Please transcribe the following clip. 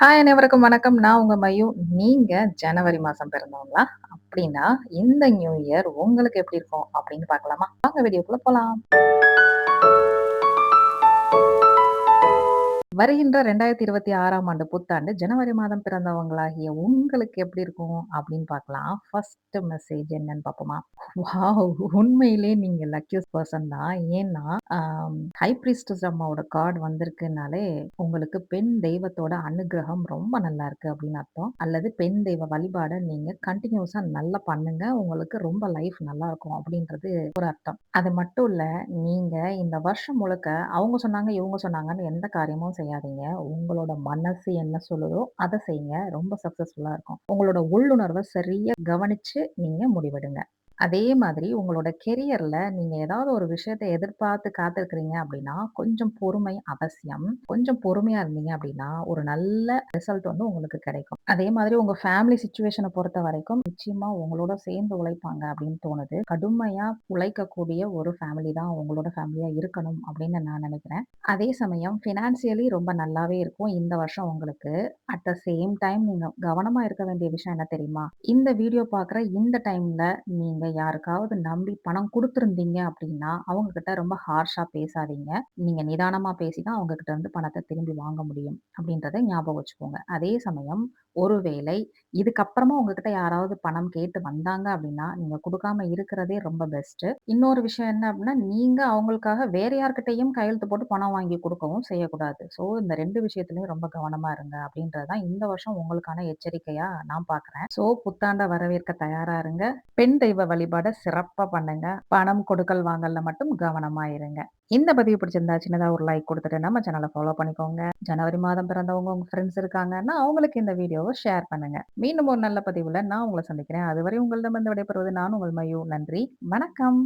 Hi அனைவருக்கும் வணக்கம். நான் உங்க மையு நீங்க ஜனவரி மாசம் பிறந்தவங்களா? அப்படின்னா, இந்த நியூ இயர் உங்களுக்கு எப்படி இருக்கும்? அப்படின்னு பார்க்கலாமா? வாங்க வீடியோக்குள்ள போலாம். வருகின்ற 2026ஆம் ஆண்டு புத்தாண்டு ஜனவரி மாதம் பிறந்தவங்களாகிய உங்களுக்கு எப்படி இருக்கும்? அப்படின்னு பார்க்கலாம். ஃபர்ஸ்ட் மெசேஜ் என்னன்னு பார்ப்போமா? வாவ்! உண்மையிலே நீங்க லக்கியஸ்ட் பர்சன் தான். ஏன்னா, ஆம் அம்மாவோட கார்டு வந்திருக்குனாலே, உங்களுக்கு பெண் தெய்வத்தோட அனுக்கிரகம் ரொம்ப நல்லா இருக்கு அப்படின்னு அர்த்தம். அல்லது பெண் தெய்வ வழிபாடை நீங்க கண்டினியூஸா நல்லா பண்ணுங்க. உங்களுக்கு ரொம்ப லைஃப் நல்லாருக்கும் அப்படின்றது ஒரு அர்த்தம். அது மட்டும் இல்ல, நீங்க இந்த வருஷம் முழுக்க அவங்க சொன்னாங்க, இவங்க சொன்னாங்கன்னு எந்த காரியமும் செய்யாதீங்க. உங்களோட மனசு என்ன சொல்லுதோ, அதை செய்யுங்க. ரொம்ப சக்சஸ்ஃபுல்லா இருக்கும். உங்களோட உள்ளுணர்வை சரியா கவனிச்சு நீங்க முடிவெடுங்க. அதே மாதிரி உங்களோட கெரியர்ல நீங்க ஏதாவது ஒரு விஷயத்த எதிர்பார்த்து காத்திருக்கிறீங்க அப்படின்னா, கொஞ்சம் பொறுமை அவசியம். கொஞ்சம் பொறுமையா இருந்தீங்க அப்படின்னா, ஒரு நல்ல ரிசல்ட் வந்து உங்களுக்கு கிடைக்கும். அதே மாதிரி உங்க ஃபேமிலி சுச்சுவேஷனை பொறுத்த வரைக்கும் நிச்சயமா உங்களோட சேர்ந்து உழைப்பாங்க அப்படின்னு தோணுது. கடுமையா உழைக்கக்கூடிய ஒரு ஃபேமிலி தான் உங்களோட ஃபேமிலியா இருக்கணும் அப்படின்னு நான் நினைக்கிறேன். அதே சமயம் ஃபினான்சியலி ரொம்ப நல்லாவே இருக்கும் இந்த வருஷம் உங்களுக்கு. அட் த சேம் டைம் நீங்க கவனமா இருக்க வேண்டிய விஷயம் என்ன தெரியுமா? இந்த வீடியோ பார்க்குற இந்த டைம்ல நீங்க யாருக்காவது நம்பி பணம் குடுத்துருந்தீங்க அப்படின்னா, அவங்க கிட்ட ரொம்ப ஹார்ஷா பேசாதீங்க. நீங்க நிதானமா பேசி தான் அவங்க கிட்ட இருந்து பணத்த திரும்பி வாங்க முடியும். அப்படின்றத ஞாபகம் வச்சுக்கோங்க. அதே சமயம் ஒருவேளை இதுக்கப்புறமா உங்ககிட்ட யாராவது பணம் கேட்டு வந்தாங்க அப்படின்னா, நீங்க குடுக்காம இருக்கிறதே ரொம்ப பெஸ்ட்டு. இன்னொரு விஷயம் என்ன அப்படின்னா, நீங்க அவங்களுக்காக வேற யார்கிட்டயும் கையெழுத்து போட்டு பணம் வாங்கி குடுக்கவும் செய்யக்கூடாது. ஸோ இந்த 2 விஷயத்துலயும் ரொம்ப கவனமா இருங்க அப்படின்றது தான் இந்த வருஷம் உங்களுக்கான எச்சரிக்கையா நான் பார்க்குறேன். ஸோ புத்தாண்ட வரவேற்க தயாரா இருங்க. பெண் தெய்வ வழிபாட சிறப்பா பண்ணுங்க. பணம் கொடுக்கல் வாங்கல்ல மட்டும் கவனமா இருங்க. இந்த பதிவு பிடிச்சிருந்தா சின்னதாக ஒரு லைக் கொடுத்துட்டு நம்ம சேனலை ஃபாலோ பண்ணிக்கோங்க. ஜனவரி மாதம் பிறந்தவங்க உங்க ஃப்ரெண்ட்ஸ் இருக்காங்கன்னா, அவங்களுக்கு இந்த வீடியோவை ஷேர் பண்ணுங்க. மீண்டும் ஒரு நல்ல பதிவுல நான் உங்கள சந்திக்கிறேன். அதுவரை உங்களிடம் வந்து விடைபெறுவது நான் உங்கள் மயூ. நன்றி. வணக்கம்.